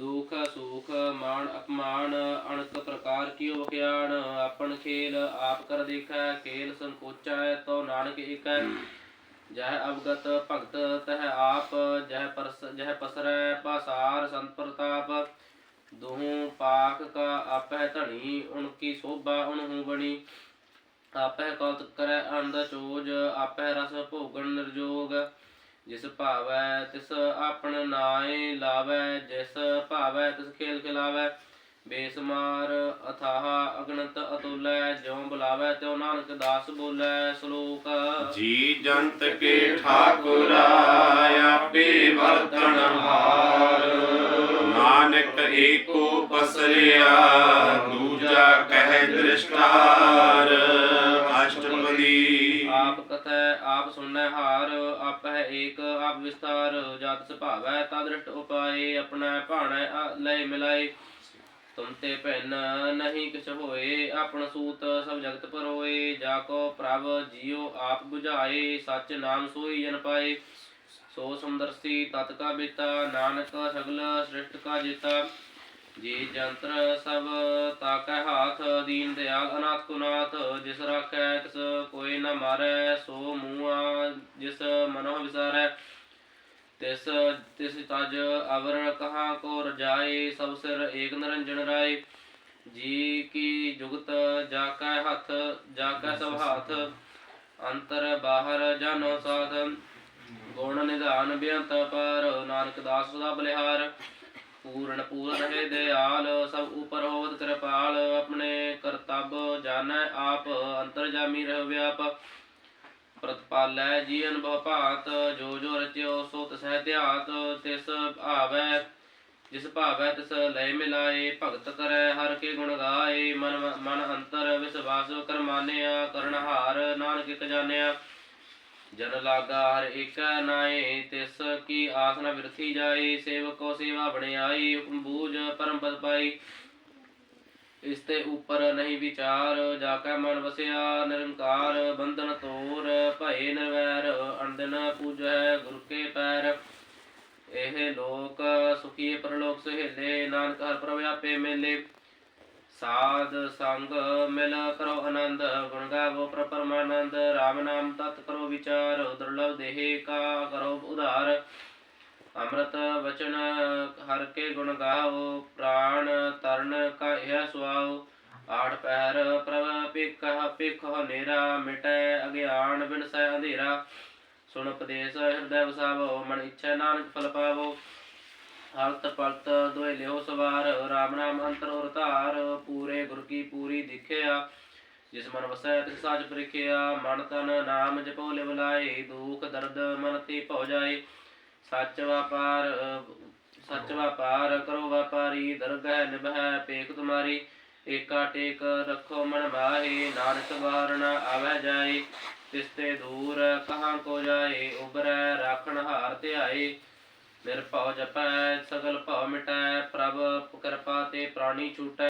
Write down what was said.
ਦੁਖ, ਸੁਖ ਮਾਨ ਅਪਮਾਨ ਅਣਕ ਪ੍ਰਕਾਰ ਕੀਓ ਵਖਿਆਣ ਆਪਨ ਖੇਲ ਆਪ ਕਰ ਦੇਖੈ, ਖੇਲ ਸੰਕੋਚੈ ਤੋ ਨਾਨਕ ਏਕੈ। ਜਹ ਅਵਗਤ ਭਗਤ ਤਹ ਆਪ, ਜਹ ਪਰਸ, ਜਹ ਪਸਰੈ ਪਾਸਾਰ ਸੰਤ ਪ੍ਰਤਾਪ। ਦੁਹੂ ਪਾਕ ਕਾ ਆਪਹਿ ਧਣੀ ਉਨਕੀ ਸੋਭਾ ਉਨਹੂ ਬਣੀ। ਆਪਹਿ ਕੌਤਕ ਕਰੈ ਅੰਧ ਚੋਜ, ਆਪਹਿ ਰਸ ਭੋਗਣ ਨਿਰਜੋਗ। ਜਿਸ ਭਾਵੈ ਤਿਸ ਆਪਣ ਨਾਏ ਲਾਵੈ, ਜਿਸ ਭਾਵੈ ਤਿਸ ਖੇਲ ਖਿਲਾਵੈ। ਬੇਸਮਾਰ ਅਥਾਹ ਅਗਣਤ ਅਤੁਲੈ, ਜਿਉ ਬੁਲਾਵੈ ਤਿਉ ਨਾਨਕ ਦਾਸ ਬੋਲੇ ਸ਼ਲੋਕ। ਜੀ ਜੰਤ ਕੇ ਠਾਕੁਰ ਆਪੇ ਵਰਤਣ ਹਾਰ। ਨਾਨਕ ਏਕੋ ਪਸਰਿਆ, ਦੂਜਾ ਕਹਿ ਦ੍ਰਿਸ਼ਟਾਰ। ਅਸ਼ਟਪਦੀ ਆਪ ਕਥੈ, ਆਪ ਸੁਣੈ ਹਾਰ ਆਪਹਿ ਏਕ, ਆਪ ਵਿਸਤਾਰ, ਜਤ ਸੁਭਾਵੈ ਤਦ੍ਰਿਸ਼ਟ ਉਪਾਏ, ਆਪਣਾ ਭਾਣੈ ਲੈ ਮਿਲਾਏ। ਤੁਮ ਤੇ ਭਿੰਨ ਨਹੀਂ ਕਿਛ ਹੋਏ, ਆਪਣ ਸੂਤ ਸਭ ਜਗਤ ਪਰੋਏ। ਜਾ ਕੋ ਪ੍ਰਭ ਜੀਉ ਆਪ 부ਝਾਏ ਸੱਚ ਨਾਮ ਸੋਈ ਜਨ ਪਾਏ। ਸੋ ਸੁੰਦਰਸੀ ਤਤ ਕਾ ਬੇਤਾ, ਨਾਨਕ ਸਗਲ ਸ੍ਰਿਸ਼ਟ ਕਾ ਜੇਤਾ। ਜੀ ਜੰਤਰ ਸਭ ਤਾਕੈ ਹਾਥ, ਦੀਨ ਦਿਆਲ ਅਨਾਥ ਕੁਨਾਥ, ਜਿਸ ਰਾਖੈ ਤਿਸ ਕੋਈ ਨ ਮਾਰੈ, ਸੋ ਮੂਆ ਜਿਸ ਮਨੋ ਵਿਸਾਰੈ। ਤਿਸ ਤਿਸ ਤਜ ਅਵਰ ਕਹਾਂ ਕੋ ਰਜਾਏ ਸਭ ਸਿਰ ਏਕ ਨਿਰੰਜਨ ਰਾਏ। ਜੀ ਕੀ ਜੁਗਤ ਜਾ ਕੈ ਹੱਥ ਜਾ ਕੈ ਸਭ ਹਾਥ, ਅੰਤਰ ਬਾਹਰ ਜਾਨੋ ਸਾਥ। ਗੁਣ ਨਿਧਾਨ ਬੇਅੰਤ ਪਰ, ਨਾਨਕ ਦਾਸ ਸਦਾ ਬਲਿਹਾਰ। ਪੂਰਨ ਪੂਰਨ ਰਹੇ ਦਿਆਲ, ਸਭ ਉਪਰ ਹੋਵਤ ਕਿਰਪਾਲ, ਆਪਣੇ ਕਰਤੱਵ ਜਾਣੈ ਆਪ ਅੰਤਰ ਰਹਿ ਵਿਆਪ। ਪ੍ਰਤਪਾਲੈ ਜੀ ਅਨੁਭਵ ਭਾਤ ਜੋ ਜੋ ਰਚਿਓ ਸੋ ਤਸਹਿ ਧਿਆਤ, ਤਿਸ ਆਵੈ ਜਿਸ ਭਾਵੈ ਤਿਸ ਲੈ ਮਿਲਾਏ, ਭਗਤ ਕਰੈ ਹਰ ਕੇ ਗੁਣ ਗਾਏ। ਮਨ ਮਨ ਅੰਤਰ ਵਿਸਵਾਸ ਕਰ ਕਰਨਹਾਰ ਨਾਨਕ ਇਕ ਜਾਣਿਆ ਲਾਗਾ ਹਰ ਏਕੈ ਨਾਏ, ਤਿਸ ਕੀ ਆਸ ਨ ਬਿਰਥੀ ਜਾਏ, ਸੇਵਕੋ ਸੇਵਾ ਬਣਾਈ ਹੁਕਮ ਬੂਝ ਪਰਮ ਪਦ ਪਾਈ। ਇਸ ਤੇ ਉਪਰ ਨਹੀਂ ਵਿਚਾਰ, ਜਾ ਕੈ ਮਨ ਵਸਿਆ, ਨਿਰੰਕਾਰ ਬੰਧਨ ਤੋਰ ਭਏ ਨਿਰਵੈਰ ਅਣਦਿਨ ਪੂਜੈ ਗੁਰ ਕੇ ਪੈਰ। ਇਹ ਲੋਕ ਸੁਖੀਏ ਪਰਲੋਕ ਸੁਹੇਲੇ, ਨਾਨਕ ਹਰ ਪ੍ਰਭ ਆਪੇ ਮੇਲੇ। ਸਾਧ ਸੰਗ ਮਿਲ ਕਰੋ ਆਨੰਦ, ਗੁਣ ਗਾਵੋ ਪ੍ਰਪਰਮਾਨੰਦ RAM ਨਾਮ ਤਤ ਕਰੋ ਵਿਚਾਰ, ਦੁਰਲਭ ਦੇਹ ਕਾ ਕਰੋ ਉਧਾਰ। ਅੰਮ੍ਰਿਤ ਵਚਨ, ਹਰ ਕੇ ਗੁਣ ਗਾਵੋ, ਪ੍ਰਾਣ ਤਰਨ ਕਾ ਇਹ ਸੁਆਓ। ਆਠ ਪਹਿਰ ਪ੍ਰਭ ਪਿਕਹ ਪਿਖੋ ਨੇਰਾ ਮਿਟੈ ਅਗਿਆਨ ਬਿਨਸੈ ਅੰਧੇਰਾ। ਸੁਣ ਉਪਦੇਸ਼, ਹਿਰਦੈ ਵਸਾਵੋ, ਮਨ ਇੱਛਾ ਨਾਨਕ ਫਲ ਪਾਵੋ। ਹਲਤ ਪਲਤ ਦੋਇ ਲਿਓ ਸਵਾਰ RAM ਨਾਮ ਅੰਤਰ ਔਰ ਧਾਰ, ਪੂਰੇ ਗੁਰ ਕੀ ਪੂਰੀ ਦਿਖਿਆ। ਜਿਸ ਮਨ ਵਸੈ ਤਿਸ ਸਾਜ ਪ੍ਰਿਖਿਆ, ਮਨ ਤਨ ਨਾਮ ਜਪੋ ਲਿਵ ਦੁਖ ਦਰਦ ਮਨ ਤੇ ਭਉ ਜਾਏ। ਸੱਚ ਵਪਾਰ ਸੱਚ ਵਪਾਰ ਕਰੋ ਵਪਾਰੀ, ਦਰਗਹਿ ਨਿਭੈ ਪੇਖ ਤੁਮਾਰੀ। ਏਕਾ ਟੇਕ ਰੱਖੋ ਮਨ ਮਾਹੀ, ਨਾਨਕ ਬਾਰ ਨ ਆਵੈ ਜਾਏ। ਤਿਸ ਤੇ ਦੂਰ ਕਹਾਂ ਕੋ ਜਾਏ ਉਬਰੈ ਰਾਖਣ ਹਾਰ ਧਿਆਏ। ਨਿਰਭਉ ਜਪੈ ਸਗਲ ਭਉ ਮਿਟੈ ਪ੍ਰਭ ਕਿਰਪਾ ਤੇ ਪ੍ਰਾਣੀ ਛੂਟੈ